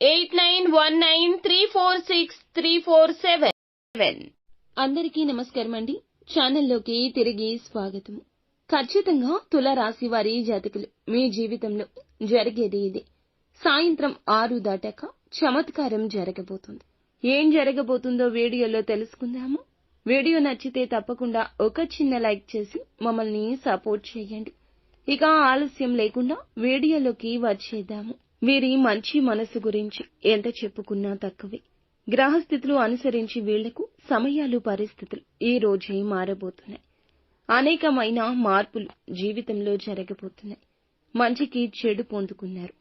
eight nine one nine three four six three four seven. అందరికీ నమస్కారం అండి. ఛానల్లోకి తిరిగి స్వాగతం. ఖచ్చితంగా తులరాశి వారి జాతకులు మీ జీవితంలో జరిగేది ఇది. సాయంత్రం ఆరు దాటాక చమత్కారం జరగబోతుంది. ఏం జరగబోతుందో వీడియోలో తెలుసుకుందాము. వీడియో నచ్చితే తప్పకుండా ఒక చిన్న లైక్ చేసి మమ్మల్ని సపోర్ట్ చేయండి. ఇక ఆలస్యం లేకుండా వీడియోలోకి వచ్చేద్దాము. వీరి మంచి మనసు గురించి ఎంత చెప్పుకున్నా తక్కువే. గ్రహస్థితులు అనుసరించి వీళ్ళకు సమయాలు పరిస్థితులు ఈ రోజే మారబోతున్నాయి. అనేకమైన మార్పులు జీవితంలో జరగబోతున్నాయి. మంచికి చెడు పొందుకున్నారు.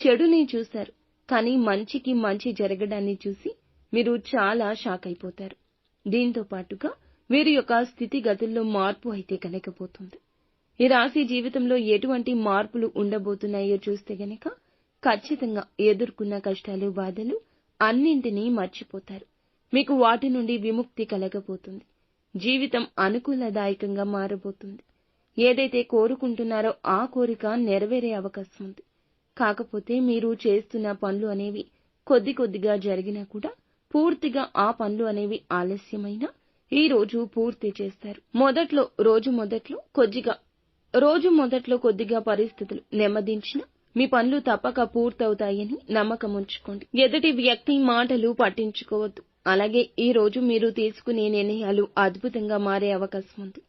చెడుని చూశారు కానీ మంచికి మంచి జరగడాన్ని చూసి మీరు చాలా షాక్ అయిపోతారు. దీంతో పాటుగా వీరి యొక్క స్థితిగతుల్లో మార్పు అయితే కలగబోతుంది. ఈ రాశి జీవితంలో ఎటువంటి మార్పులు ఉండబోతున్నాయో చూస్తే గనక ఖచ్చితంగా ఎదుర్కొన్న కష్టాలు బాధలు అన్నింటినీ మర్చిపోతారు. మీకు వాటి నుండి విముక్తి కలగబోతుంది. జీవితం అనుకూలదాయకంగా మారబోతుంది. ఏదైతే కోరుకుంటున్నారో ఆ కోరిక నెరవేరే అవకాశం ఉంది. కాకపోతే మీరు చేస్తున్న పనులు అనేవి కొద్ది కొద్దిగా జరిగినా కూడా పూర్తిగా ఆ పనులు అనేవి ఆలస్యమైనా ఈ రోజు పూర్తి చేస్తారు. మొదట్లో రోజు మొదట్లో కొద్దిగా రోజు మొదట్లో కొద్దిగా పరిస్థితులు నెమ్మదించిన మీ పనులు తప్పక పూర్తవుతాయని నమ్మకం ఉంచుకోండి. ఎదుటి వ్యక్తి మాటలు పట్టించుకోవద్దు. అలాగే ఈ రోజు మీరు తీసుకునే నిర్ణయాలు అద్భుతంగా మారే అవకాశం ఉంది.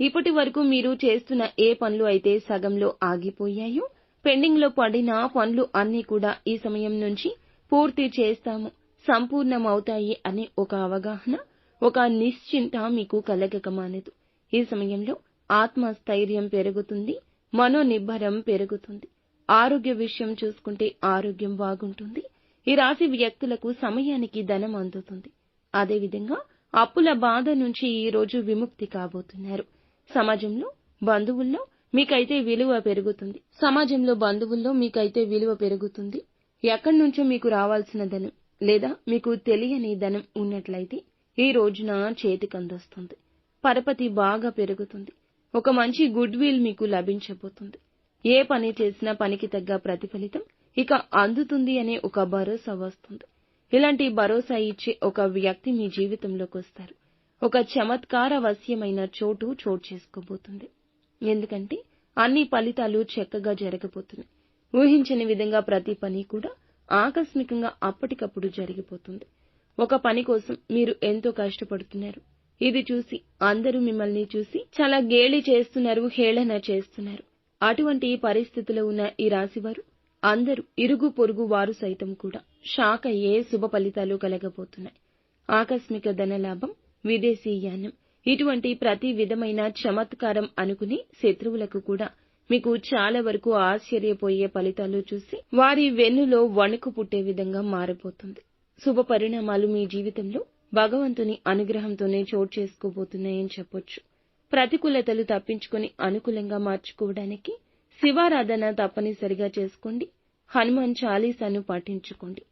ఇప్పటి వరకు మీరు చేస్తున్న ఏ పనులు అయితే సగంలో ఆగిపోయాయో పెండింగ్లో పడిన పనులు అన్నీ కూడా ఈ సమయం నుంచి పూర్తి చేస్తాము సంపూర్ణమవుతాయి అనే ఒక అవగాహన ఒక నిశ్చింత మీకు కలగక మానదు. ఈ సమయంలో ఆత్మస్థైర్యం పెరుగుతుంది మనోనిబ్బరం పెరుగుతుంది. ఆరోగ్య విషయం చూసుకుంటే ఆరోగ్యం బాగుంటుంది. ఈ రాశి వ్యక్తులకు సమయానికి ధనం అందుతుంది. అదేవిధంగా అప్పుల బాధ నుంచి ఈ రోజు విముక్తి కాబోతున్నారు. సమాజంలో బంధువుల్లో మీకైతే విలువ పెరుగుతుంది. సమాజంలో బంధువుల్లో మీకైతే విలువ పెరుగుతుంది. ఎక్కడి నుంచో మీకు రావాల్సిన ధనం లేదా మీకు తెలియని ధనం ఉన్నట్లయితే ఈ రోజున చేతికందొస్తుంది. పరపతి బాగా పెరుగుతుంది. ఒక మంచి గుడ్ విల్ మీకు లభించబోతుంది. ఏ పని చేసినా పనికి తగ్గ ప్రతిఫలితం ఇక అందుతుంది అనే ఒక భరోసా వస్తుంది. ఇలాంటి భరోసా ఇచ్చే ఒక వ్యక్తి మీ జీవితంలోకి వస్తారు. ఒక చమత్కార వశ్యమైన చోటు చోటు చేసుకోబోతుంది. ఎందుకంటే అన్ని ఫలితాలు చక్కగా జరగబోతున్నాయి. ఊహించని విధంగా ప్రతి పని కూడా ఆకస్మికంగా అప్పటికప్పుడు జరిగిపోతుంది. ఒక పని కోసం మీరు ఎంతో కష్టపడుతున్నారు. ఇది చూసి అందరూ మిమ్మల్ని చూసి చాలా గేలి చేస్తున్నారు హేళన చేస్తున్నారు. అటువంటి పరిస్థితిలో ఉన్న ఈ రాశివారు అందరూ ఇరుగు పొరుగు వారు సైతం కూడా షాక్ అయ్యే శుభ ఫలితాలు కలగబోతున్నాయి. ఆకస్మిక ధనలాభం విదేశీయానం ఇటువంటి ప్రతి విధమైన చమత్కారం అనుకుని శత్రువులకు కూడా మీకు చాలా వరకు ఆశ్చర్యపోయే ఫలితాలు చూసి వారి వెన్నులో వణుకు పుట్టే విధంగా మారిపోతుంది శుభ పరిణామాలు మీ జీవితంలో భగవంతుని అనుగ్రహంతోనే చోటు చేసుకోబోతున్నాయని చెప్పొచ్చు. ప్రతికూలతలు తప్పించుకొని అనుకూలంగా మార్చుకోవడానికి శివారాధన తప్పనిసరిగా చేసుకోండి. హనుమాన్ చాలీసాను పాటించుకోండి.